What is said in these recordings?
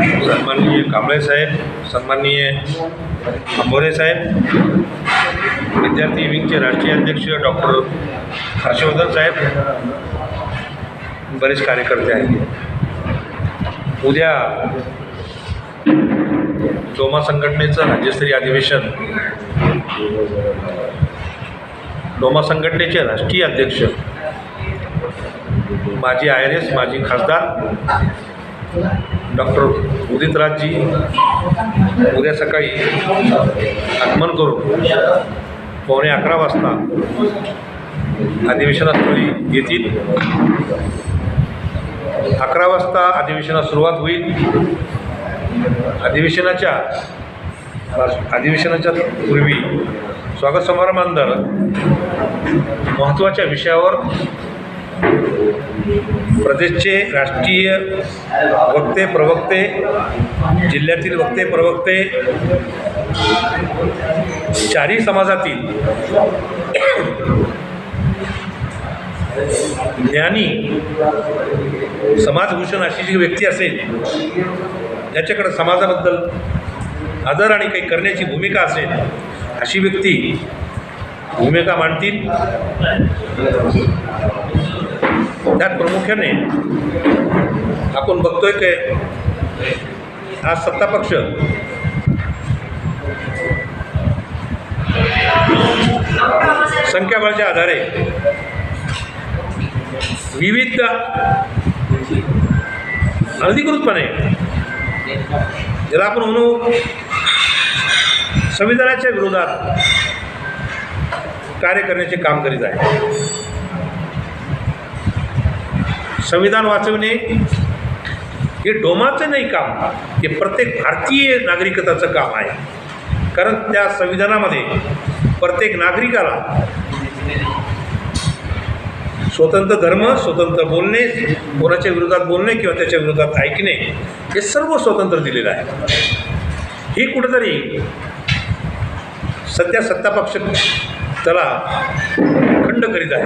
सन्माननीय कांबळे साहेब सन्माननीय आंबोरे साहेब विद्यार्थी विंगचे राष्ट्रीय अध्यक्ष डॉक्टर हर्षवर्धन साहेब बरेच कार्यकर्ते आहेत. उद्या डोमा संघटनेचं राज्यस्तरीय अधिवेशन. डोमा संघटनेचे राष्ट्रीय अध्यक्ष माजी आय आर एस माजी खासदार डॉक्टर उदितराजजी उद्या सकाळी आगमन करून पावणे अकरा वाजता अधिवेशनास्थळी येतील. अकरा वाजता अधिवेशनास सुरुवात होईल. अधिवेशनाच्या अधिवेशनाच्या पूर्वी स्वागत समारंभानंतर महत्त्वाच्या विषयावर प्रदेशचे राष्ट्रीय वक्ते प्रवक्ते जिल्ह्यातील वक्ते प्रवक्ते चारी समाजातील ज्ञानी समाजभूषण अशी जी व्यक्ती असेल ज्याच्याकडे समाजाबद्दल आदर आणि काही करण्याची भूमिका असेल अशी व्यक्ती भूमिका मांडतील. त्यात प्रामुख्याने आपण बघतोय की आज सत्तापक्ष संख्याबळाच्या आधारे विविध अनधिकृतपणे ज्याला आपण म्हणू संविधानाच्या विरोधात कार्य करण्याचे काम करीत आहे. संविधान वाचवणे हे डोमाचं नाही काम. हे प्रत्येक भारतीय नागरिकताचं काम आहे. कारण त्या संविधानामध्ये प्रत्येक नागरिकाला स्वतंत्र धर्म स्वतंत्र बोलणे कोणाच्या विरोधात बोलणे किंवा त्याच्या विरोधात ऐकणे हे सर्व स्वतंत्र दिलेलं आहे. ही कुठेतरी सध्या सत्तापक्ष त्याला खंड करीत आहे.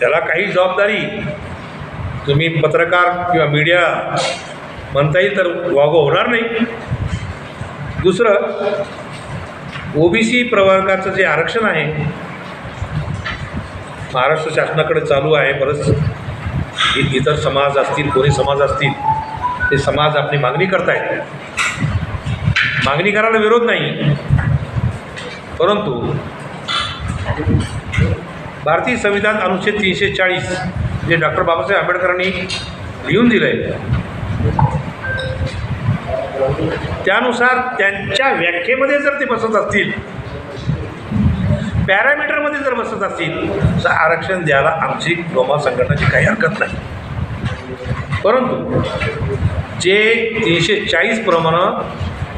त्याला काही जबाबदारी. तुम्ही पत्रकार किंवा मीडिया म्हणता येईल तर वागो होणार नाही. दुसरं ओबीसी प्रवर्गाचं जे आरक्षण आहे महाराष्ट्र शासनाकडे चालू आहे बरंच इतर समाज असतील कोणी समाज असतील ते समाज आपली मागणी करतायत. मागणी करायला विरोध नाही. परंतु भारतीय संविधान अनुच्छेद तीनशे चाळीस जे डॉक्टर बाबासाहेब आंबेडकरांनी लिहून दिलं आहे त्यानुसार त्यांच्या व्याख्येमध्ये जर ते बसत असतील पॅरामीटरमध्ये जर बसत असतील तर आरक्षण द्यायला आमची गोमा संघटनाची काही हरकत नाही. परंतु जे तीनशे चाळीस प्रमाणं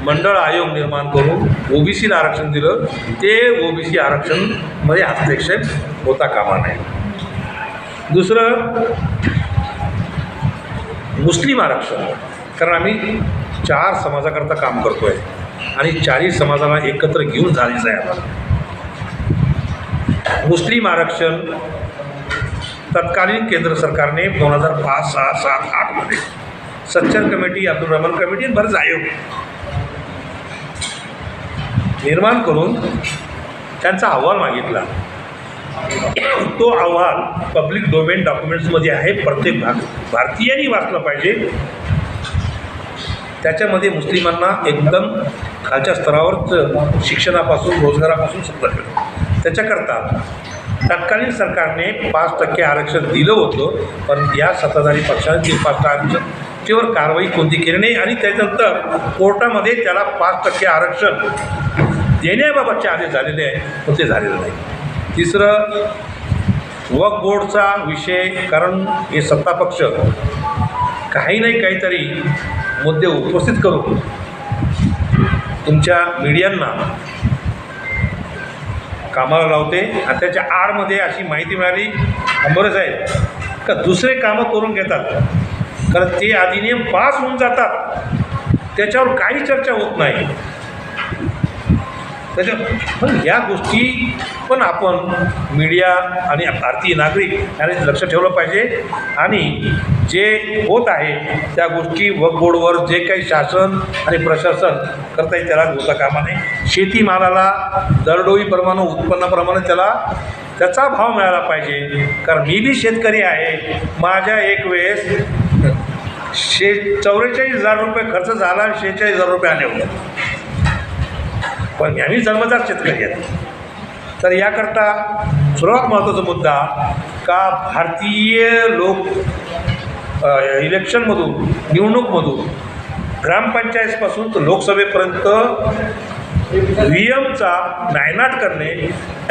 मंडळ आयोग निर्माण करून ओबीसीला आरक्षण दिलं. ते ओबीसी आरक्षणमध्ये हस्तक्षेप होता कामा नये. दुसरं मुस्लिम आरक्षण. कारण आम्ही चार समाजाकरता काम करतो आहे आणि चारही समाजाला एकत्र घेऊन झालेलं आहे आम्हाला मुस्लिम आरक्षण तत्कालीन केंद्र सरकारने दोन हजार पाच सहा सात आठमध्ये. सच्चर कमिटी अब्दुल रहमान कमिटी आणि बरेच आयोग निर्माण करून त्यांचा अहवाल मागितला. तो अहवाल पब्लिक डोमेन डॉक्युमेंट्समध्ये आहे. प्रत्येक भाग भारतीयांनी वाचलं पाहिजे. त्याच्यामध्ये मुस्लिमांना एकदम खालच्या स्तरावर शिक्षणापासून रोजगारापासून सत्ता मिळतो त्याच्याकरता तत्कालीन सरकारने पाच टक्के आरक्षण दिलं होतं. पण या सत्ताधारी पक्षाने ते पाच आरक्षण त्यावर कारवाई कोणती केली नाही. आणि त्याच्यानंतर कोर्टामध्ये त्याला पाच टक्के आरक्षण देण्याबाबतचे आदेश झालेले आहे पण ते झालेलं नाही. तिसरं वक बोर्डचा विषय कारण हे सत्तापक्ष काही नाही काहीतरी मुद्दे उपस्थित करून तुमच्या मीडियांना कामाला लावते आणि त्याच्या आडमध्ये अशी माहिती मिळाली अंबरच आहेत का दुसरे कामं करून घेतात. कारण ते अधिनियम पास होऊन जातात. त्याच्यावर काही चर्चा होत नाही. त्याच्या पण ह्या गोष्टी पण आपण मीडिया आणि भारतीय नागरिक यांनी लक्ष ठेवलं पाहिजे. आणि जे होत आहे त्या गोष्टी वकबोर्डवर जे काही शासन आणि प्रशासन करता येईल त्याला होता कामा नये शेतीमालाला दरडोईप्रमाणे उत्पन्नाप्रमाणे त्याला त्याचा भाव मिळाला पाहिजे. कारण मी बी शेतकरी आहे. माझ्या एक वेळेस शे चौवेचाळीस हजार रुपये खर्च झाला आणि शेहेचाळीस हजार रुपये आले होते. पण आम्ही जन्मदार शेतकरी आहेत. तर याकरता सर्वात महत्त्वाचा मुद्दा का भारतीय लोक इलेक्शनमधून निवडणूकमधून ग्रामपंचायतपासून तर लोकसभेपर्यंत व्ही एमचा नायनाट करणे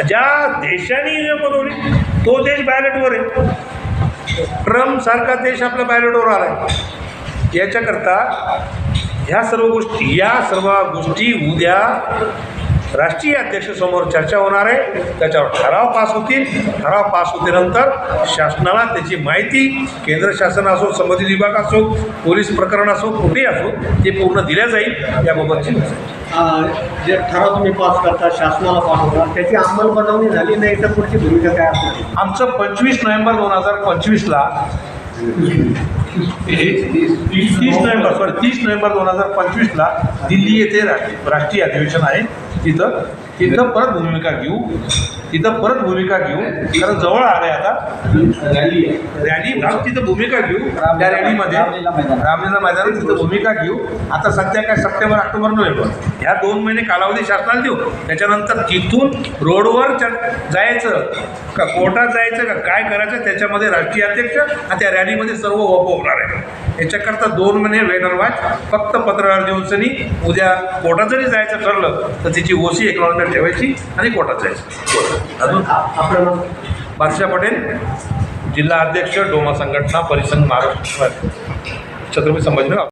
ज्या देशाने नियम बनवली तो देश बॅलेटवर आहे. ट्रम्पसारखा देश आपल्या बॅलेटवर आला आहे याच्याकरता ह्या सर्व गोष्टी या सर्व गोष्टी उद्या राष्ट्रीय अध्यक्षासमोर चर्चा होणार आहे. त्याच्यावर ठराव पास होतील. ठराव पास होतीनंतर शासनाला त्याची माहिती केंद्र शासन असो संबंधित विभाग असो पोलीस प्रकरण असो कुठेही असो ते पूर्ण दिल्या जाईल. याबाबतची जे ठराव तुम्ही पास करता शासनाला पाठवता त्याची अंमलबजावणी झाली नाही तर पुढची भूमिका काय असणार? आमचं पंचवीस नोव्हेंबर दोन हजार पंचवीसला तीस नोव्हेंबर सॉरी तीस नोव्हेंबर दोन हजार पंचवीसला दिल्ली येथे राष्ट्रीय अधिवेशन आहे. तिथं तिथं परत भूमिका घेऊ. तिथं परत भूमिका घेऊ. कारण जवळ आलंय आता. रॅली तिथं भूमिका घेऊ. त्या रॅलीमध्ये रामलीला मैदानात तिथं भूमिका घेऊ. आता सध्या काय सप्टेंबर ऑक्टोबर नोव्हेंबर. ह्या दोन महिने कालावधी शासनाला देऊ. त्याच्यानंतर तिथून रोडवर जायचं का कोर्टात जायचं का काय करायचं त्याच्यामध्ये राष्ट्रीय अध्यक्ष आणि त्या रॅलीमध्ये सर्व वप होणार आहे याच्याकरता दोन महिने वेटर वाच. फक्त पत्रकार दिवसांनी उद्या कोर्टात जरी जायचं ठरलं तर तिची ओसी ठेवायची आणि कोर्टात जायचं अजून आ- आपलं नाव? बादशाह पटेल जिल्हा अध्यक्ष डोमा संघटना परिसंघ महाराष्ट्र छत्रपती संभाजीनगर